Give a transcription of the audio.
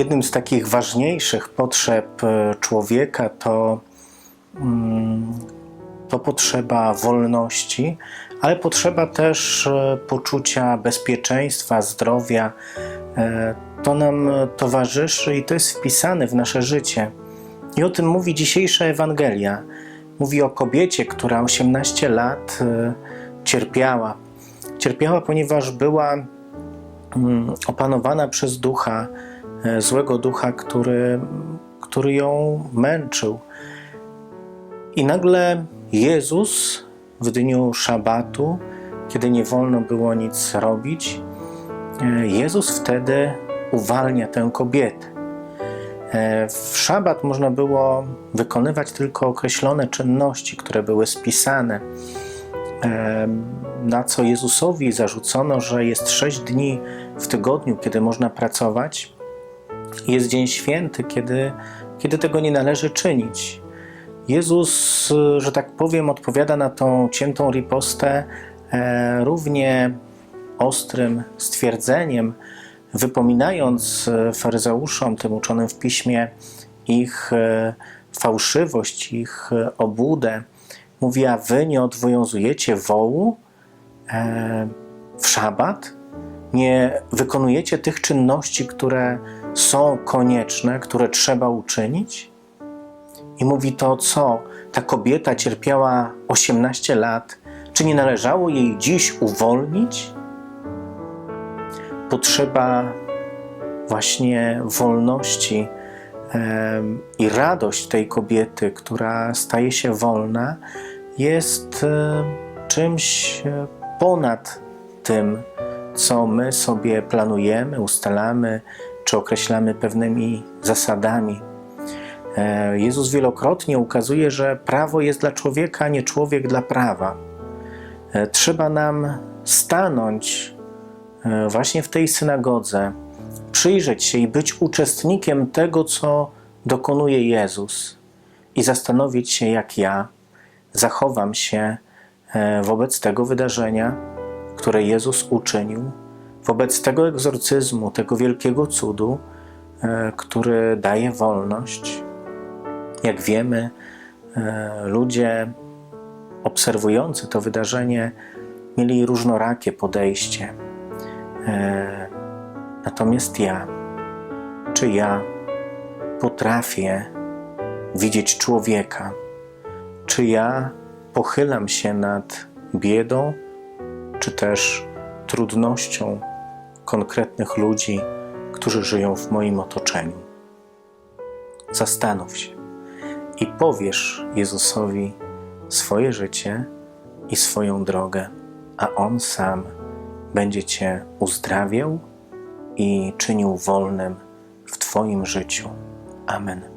jednym z takich ważniejszych potrzeb e, człowieka to, mm, to potrzeba wolności, ale potrzeba też e, poczucia bezpieczeństwa, zdrowia. E, To nam towarzyszy i to jest wpisane w nasze życie. I o tym mówi dzisiejsza Ewangelia. Mówi o kobiecie, która 18 lat cierpiała. Cierpiała, ponieważ była mm, opanowana przez ducha, złego ducha, który, który ją męczył. I nagle Jezus w dniu szabatu, kiedy nie wolno było nic robić, e, Jezus wtedy uwalnia tę kobietę. E, W szabat można było wykonywać tylko określone czynności, które były spisane. E, Na co Jezusowi zarzucono, że jest sześć dni w tygodniu, kiedy można pracować, jest dzień święty, kiedy, kiedy tego nie należy czynić. Jezus, że tak powiem, odpowiada na tą ciętą ripostę e, równie ostrym stwierdzeniem, wypominając e, faryzeuszom, tym uczonym w piśmie, ich e, fałszywość, ich e, obłudę. Mówi, a wy nie odwiązujecie wołu w szabat? Nie wykonujecie tych czynności, które są konieczne, które trzeba uczynić? I mówi to, co ta kobieta cierpiała 18 lat, czy nie należało jej dziś uwolnić? Potrzeba właśnie wolności i radość tej kobiety, która staje się wolna, jest czymś e, ponad tym, co my sobie planujemy, ustalamy czy określamy pewnymi zasadami. E, Jezus wielokrotnie ukazuje, że prawo jest dla człowieka, nie człowiek dla prawa. E, Trzeba nam stanąć e, właśnie w tej synagodze, przyjrzeć się i być uczestnikiem tego, co dokonuje Jezus, i zastanowić się, jak ja zachowam się wobec tego wydarzenia, które Jezus uczynił, wobec tego egzorcyzmu, tego wielkiego cudu, e, który daje wolność. Jak wiemy, e, ludzie obserwujący to wydarzenie mieli różnorakie podejście. E, Natomiast ja, czy ja potrafię widzieć człowieka? Czy ja pochylam się nad biedą, czy też trudnością konkretnych ludzi, którzy żyją w moim otoczeniu? Zastanów się i powiesz Jezusowi swoje życie i swoją drogę, a On sam będzie Cię uzdrawiał i czynił wolnym w Twoim życiu. Amen.